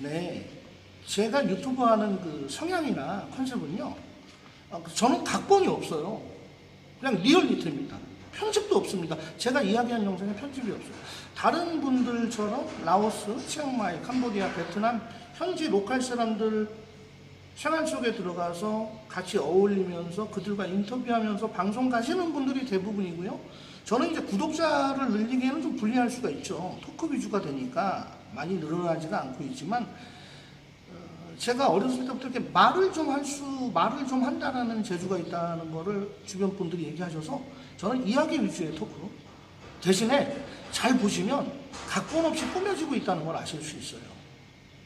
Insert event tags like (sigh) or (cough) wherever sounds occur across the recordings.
네. 제가 유튜브 하는 그 성향이나 컨셉은요. 아, 저는 각본이 없어요. 그냥 리얼리티입니다. 편집도 없습니다. 제가 이야기한 영상에 편집이 없어요. 다른 분들처럼 라오스, 치앙마이, 캄보디아, 베트남 현지 로컬 사람들 생활 속에 들어가서 같이 어울리면서 그들과 인터뷰하면서 방송 가시는 분들이 대부분이고요. 저는 이제 구독자를 늘리기에는 좀 불리할 수가 있죠. 토크 위주가 되니까 많이 늘어나지가 않고 있지만 어, 제가 어렸을 때부터 이렇게 말을 좀 할 수, 말을 좀 한다라는 재주가 있다는 거를 주변 분들이 얘기하셔서 저는 이야기 위주의 토크 대신에 잘 보시면 각본 없이 꾸며지고 있다는 걸 아실 수 있어요.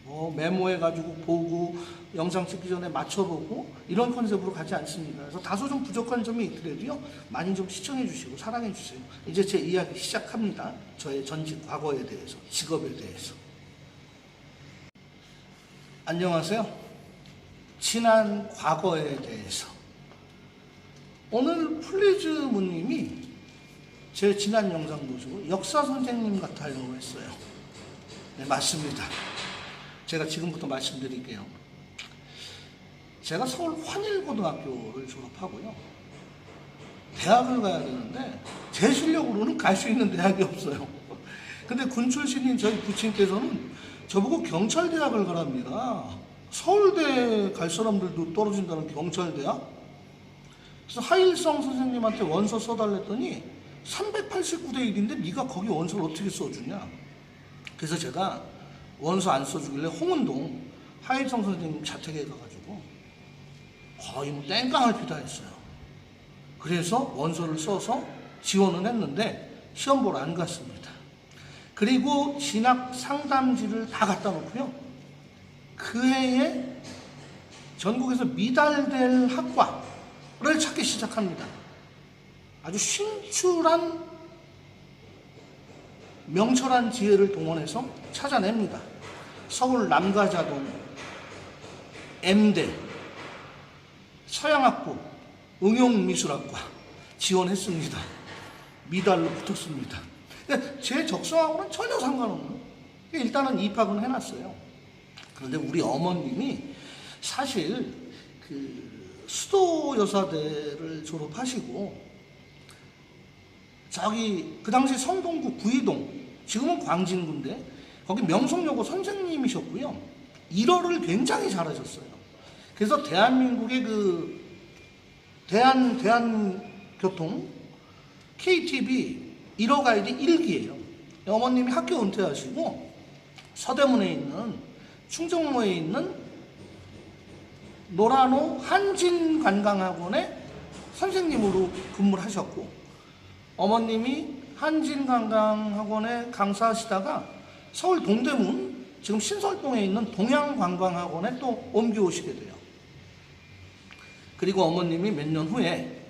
뭐 메모해가지고 보고 영상 찍기 전에 맞춰보고 이런 컨셉으로 가지 않습니다. 그래서 다소 좀 부족한 점이 있더라도요 많이 좀 시청해 주시고 사랑해 주세요. 이제 제 이야기 시작합니다. 저의 전직 과거에 대해서 직업에 대해서. 안녕하세요. 지난 과거에 대해서. 오늘 플리즈무님이 제 지난 영상 보시고 역사 선생님 같아요 했어요. 네 맞습니다. 제가 지금부터 말씀드릴게요. 제가 서울 환일고등학교를 졸업하고요. 대학을 가야 되는데 제 실력으로는 갈 수 있는 대학이 없어요. 근데 군 출신인 저희 부친께서는 저보고 경찰대학을 가랍니다. 서울대 갈 사람들도 떨어진다는 경찰대학? 그래서 하일성 선생님한테 원서 써달랬더니 389대 1인데 네가 거기 원서를 어떻게 써주냐? 그래서 제가 원서 안 써주길래 홍은동 하일성 선생님 자택에 가가지고 거의 뭐 땡깡을 피다했어요. 그래서 원서를 써서 지원을 했는데 시험 보러 안 갔습니다. 그리고 진학 상담지를 다 갖다 놓고요. 그 해에 전국에서 미달될 학과를 찾기 시작합니다. 아주 신출한 명철한 지혜를 동원해서 찾아냅니다. 서울 남가자동, M대, 서양학부, 응용미술학과 지원했습니다. 미달로 붙었습니다. 제 적성하고는 전혀 상관없는. 일단은 입학은 해놨어요. 그런데 우리 어머님이 사실 그 수도 여사대를 졸업하시고 저기 그 당시 성동구 구이동 지금은 광진구인데 거기 명성여고 선생님이셨고요. 일어를 굉장히 잘하셨어요. 그래서 대한민국의 그 대한 대한교통 KTV 1호 가이드 1기예요. 어머님이 학교 은퇴하시고 서대문에 있는 충정로에 있는 노라노 한진관광학원의 선생님으로 근무를 하셨고 어머님이 한진관광학원에 강사하시다가 서울 동대문 지금 신설동에 있는 동양관광학원에 또 옮겨오시게 돼요. 그리고 어머님이 몇 년 후에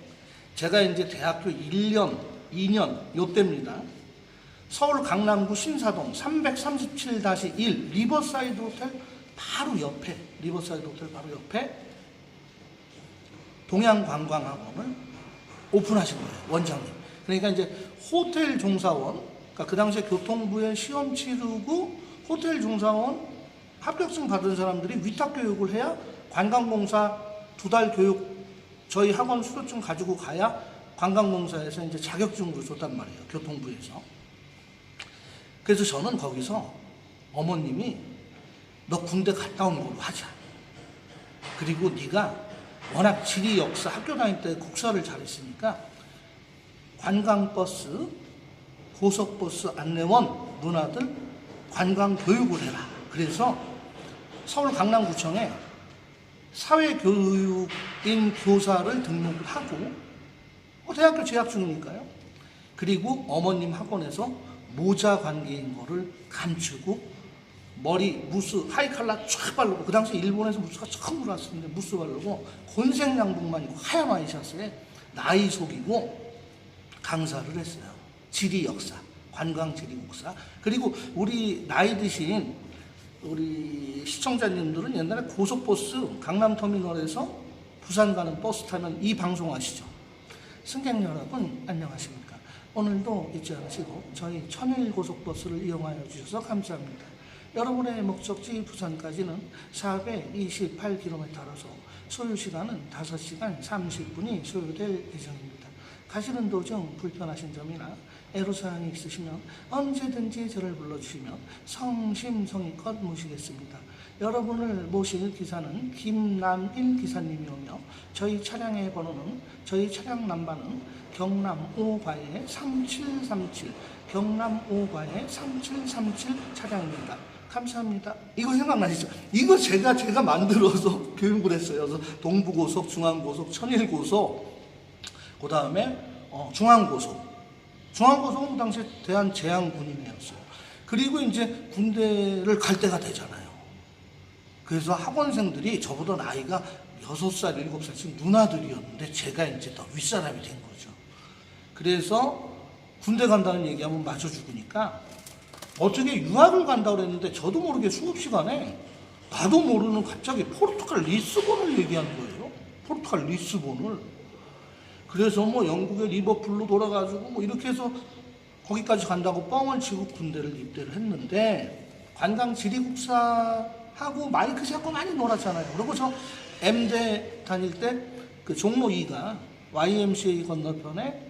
제가 이제 대학교 1년, 2년 요때입니다. 서울 강남구 신사동 337-1 리버사이드 호텔 바로 옆에 리버사이드 호텔 바로 옆에 동양관광학원을 오픈하신 거예요 원장님. 그러니까 이제 호텔 종사원, 그러니까 그 당시에 교통부에 시험 치르고 호텔 종사원 합격증 받은 사람들이 위탁 교육을 해야 관광공사 두 달 교육 저희 학원 수료증 가지고 가야 관광공사에서 이제 자격증으로 줬단 말이에요. 교통부에서. 그래서 저는 거기서 어머님이 너 군대 갔다 온 걸로 하자. 그리고 네가 워낙 지리 역사 학교 다닐 때 국사를 잘했으니까 관광버스, 고속버스 안내원 누나들 관광 교육을 해라. 그래서 서울 강남구청에 사회교육인 교사를 등록을 하고 어, 대학교 재학 중이니까요. 그리고 어머님 학원에서 모자 관계인 거를 감추고 머리 무스 하이칼라 쫙 바르고 그 당시 일본에서 무스가 처음 들어왔었는데 무스 바르고 곤색 양복만 입고 하얀 와이셔츠에 나이 속이고 강사를 했어요. 지리 역사, 관광 지리 역사. 그리고 우리 나이 드신 우리 시청자님들은 옛날에 고속버스 강남터미널에서 부산 가는 버스 타면 이 방송 아시죠? 승객 여러분 안녕하십니까? 오늘도 잊지 않으시고 저희 천일 고속버스를 이용하여 주셔서 감사합니다. 여러분의 목적지 부산까지는 428km라서 소요 시간은 5시간 30분이 소요될 예정입니다. 가시는 도중 불편하신 점이나 애로사항이 있으시면 언제든지 저를 불러주시면 성심성의껏 모시겠습니다. 여러분을 모실 기사는 김남일 기사님이 오며 저희 차량의 번호는 저희 차량 남바는 경남 5과에 3737 경남 5과에 3737 차량입니다. 감사합니다. 이거 생각나시죠? 이거 제가 제가 만들어서 교육을 했어요. 그래서 동부고속, 중앙고속, 천일고속, 그 다음에 어, 중앙고속. 중앙고속은 그 당시에 대한제항군인이었어요. 그리고 이제 군대를 갈 때가 되잖아요. 그래서 학원생들이 저보다 나이가 6살, 7살씩 누나들이었는데 제가 이제 더 윗사람이 된 거죠. 그래서 군대 간다는 얘기하면 맞아 죽으니까 어떻게 유학을 간다고 그랬는데 저도 모르게 수업 시간에 나도 모르는 갑자기 포르투갈 리스본을 얘기하는 거예요. 포르투갈 리스본을. 그래서 뭐 영국의 리버풀로 돌아가지고 뭐 이렇게 해서 거기까지 간다고 뻥을 치고 군대를 입대를 했는데 관광 지리국사하고 마이크 잡고 많이 놀았잖아요. 그리고 저 M대 다닐 때 그 종로 2가 YMCA 건너편에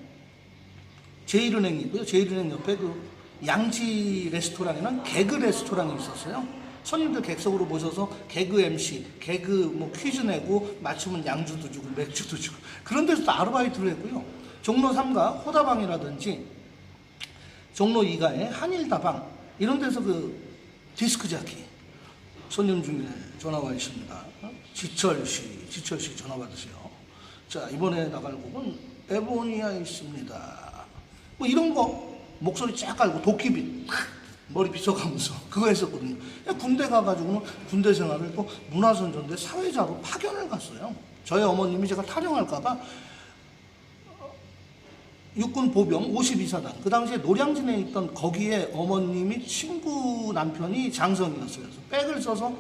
제일은행이고요. 제일은행 옆에 그 양지 레스토랑이랑 개그 레스토랑이 있었어요. 손님들 객석으로 모셔서 개그 MC, 개그 뭐 퀴즈 내고 맞추면 양주도 주고 맥주도 주고 그런 데서도 아르바이트를 했고요. 종로 3가 호다방이라든지 종로 2가의 한일다방 이런 데서 그 디스크 자키 손님 중에 전화 와 있습니다. 어? 지철 씨, 지철 씨 전화 받으세요. 자 이번에 나갈 곡은 에보니아 있습니다. 뭐 이런 거 목소리 쫙 깔고 도끼빗 머리 빗어가면서 (laughs) 그거 했었거든요. 군대 가가지고는 군대 생활을 또 문화선전대 사회자로 파견을 갔어요. 저희 어머님이 제가 탈영할까봐 육군 보병 52사단 그 당시에 노량진에 있던 거기에 어머님이 친구 남편이 장성이었어요. 그래서 백을 써서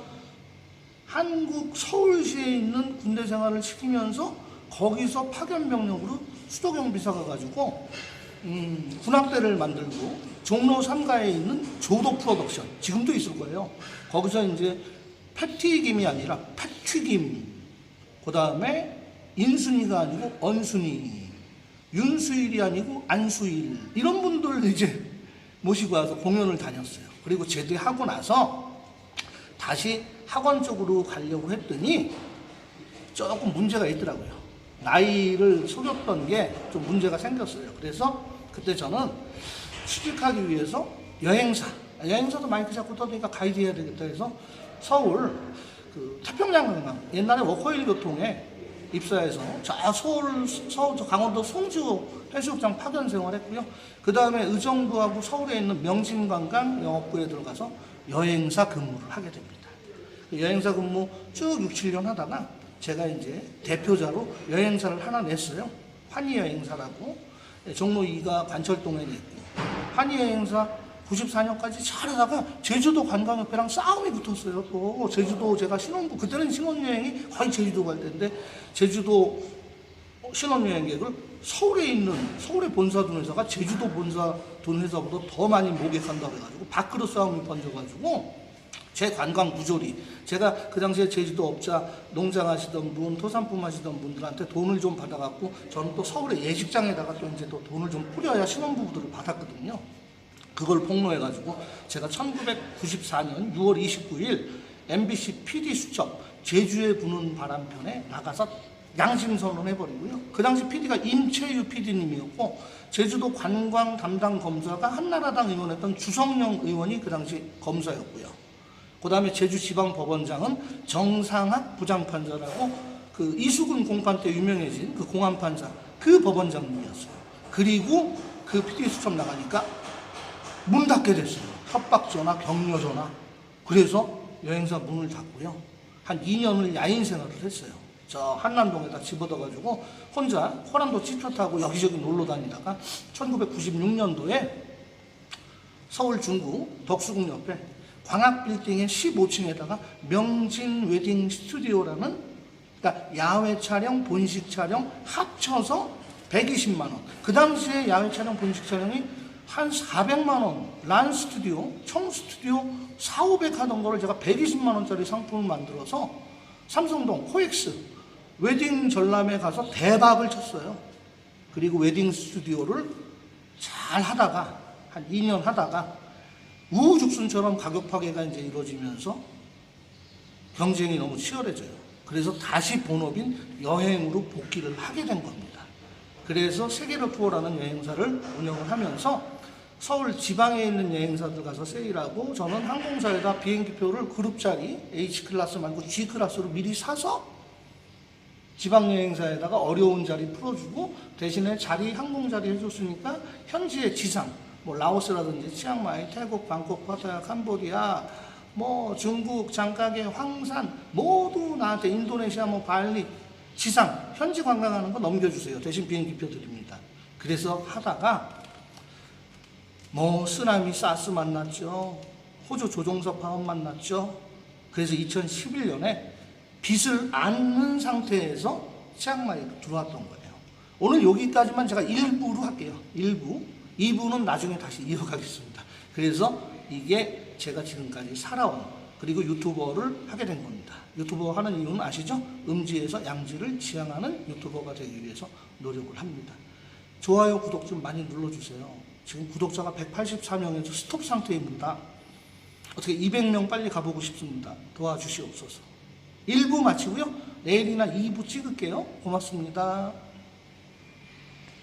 한국 서울시에 있는 군대 생활을 시키면서 거기서 파견 병력으로 수도경 비사 가가지고 음, 군함대를 만들고 종로 3가에 있는 조도 프로덕션 지금도 있을 거예요. 거기서 이제 패튀김이 아니라 패튀김 그 다음에 인순이가 아니고 언순이 윤수일이 아니고 안수일 이런 분들 이제 모시고 와서 공연을 다녔어요. 그리고 제대하고 나서 다시 학원 쪽으로 가려고 했더니 조금 문제가 있더라고요. 나이를 속였던 게 좀 문제가 생겼어요. 그래서 그때 저는 취직하기 위해서 여행사, 여행사도 마이크 잡고 떠드니까 가이드 해야 되겠다 해서 서울 그 태평양관광 옛날에 워커힐 교통에 입사해서 저 서울, 서울 저 강원도 송주 해수욕장 파견 생활했고요. 그 다음에 의정부하고 서울에 있는 명진관광 영업부에 들어가서 여행사 근무를 하게 됩니다. 그 여행사 근무 쭉 6, 7년 하다가 제가 이제 대표자로 여행사를 하나 냈어요. 환희 여행사라고 종로 2가 관철동에 있고 환희여행사 94년까지 잘하다가 제주도 관광협회랑 싸움이 붙었어요. 또 제주도 제가 신혼부 그때는 신혼여행이 거의 제주도 갈 때인데 제주도 신혼여행객을 서울에 있는 서울의 본사 돈 회사가 제주도 본사 돈 회사보다 더 많이 모객한다고 해가지고 밥그릇 싸움이 번져가지고 제 관광 부조리 제가 그 당시에 제주도 업자 농장 하시던 분 토산품 하시던 분들한테 돈을 좀 받아갖고 저는 또 서울의 예식장에다가 또 이제 또 돈을 좀 뿌려야 신혼부부들을 받았거든요. 그걸 폭로해가지고 제가 1994년 6월 29일 MBC PD 수첩 제주에 부는 바람편에 나가서 양심 선언해버리고요. 그 당시 PD가 임채유 PD님이었고 제주도 관광 담당 검사가 한나라당 의원했던 주성영 의원이 그 당시 검사였고요. 그 다음에 제주지방법원장은 정상학 부장판사라고 그 이수근 공판 때 유명해진 그 공안판사 그 법원장님이었어요. 그리고 그 PD 수첩 나가니까 문 닫게 됐어요. 협박 전화, 격려 전화. 그래서 여행사 문을 닫고요. 한 2년을 야인 생활을 했어요. 저 한남동에다 집어넣어가지고 혼자 호남도 찌표 타고 여기저기 놀러 다니다가 1996년도에 서울 중구 덕수궁 옆에 광학 빌딩의 15층에다가 명진 웨딩 스튜디오라는 그러니까 야외 촬영, 본식 촬영 합쳐서 120만 원. 그 당시에 야외 촬영, 본식 촬영이 한 400만 원, 란 스튜디오, 청 스튜디오 4, 500 하던 거를 제가 120만 원짜리 상품을 만들어서 삼성동 코엑스 웨딩 전람회 가서 대박을 쳤어요. 그리고 웨딩 스튜디오를 잘 하다가 한 2년 하다가 우후죽순처럼 가격 파괴가 이제 이루어지면서 경쟁이 너무 치열해져요. 그래서 다시 본업인 여행으로 복귀를 하게 된 겁니다. 그래서 세계로 투어라는 여행사를 운영을 하면서 서울 지방에 있는 여행사들 가서 세일하고 저는 항공사에다 비행기표를 그룹짜리 H 클래스 말고 G 클래스로 미리 사서 지방 여행사에다가 어려운 자리 풀어주고 대신에 자리 항공 자리 해줬으니까 현지의 지상 뭐 라오스라든지 치앙마이, 태국, 방콕, 파타야, 캄보디아 뭐 중국, 장가게, 황산 모두 나한테 인도네시아 뭐 발리 지상 현지 관광하는 거 넘겨주세요. 대신 비행기표 드립니다. 그래서 하다가 뭐 쓰나미 사스 만났죠. 호주 조종사 파업 만났죠. 그래서 2011년에 빚을 안는 상태에서 치앙마이 들어왔던 거예요. 오늘 여기까지만 제가 일부로 할게요. 일부. 2부는 나중에 다시 이어가겠습니다. 그래서 이게 제가 지금까지 살아온 그리고 유튜버를 하게 된 겁니다. 유튜버 하는 이유는 아시죠? 음지에서 양지를 지향하는 유튜버가 되기 위해서 노력을 합니다. 좋아요, 구독 좀 많이 눌러주세요. 지금 구독자가 184명에서 스톱 상태입니다. 어떻게 200명 빨리 가보고 싶습니다. 도와주시옵소서. 1부 마치고요. 내일이나 2부 찍을게요. 고맙습니다.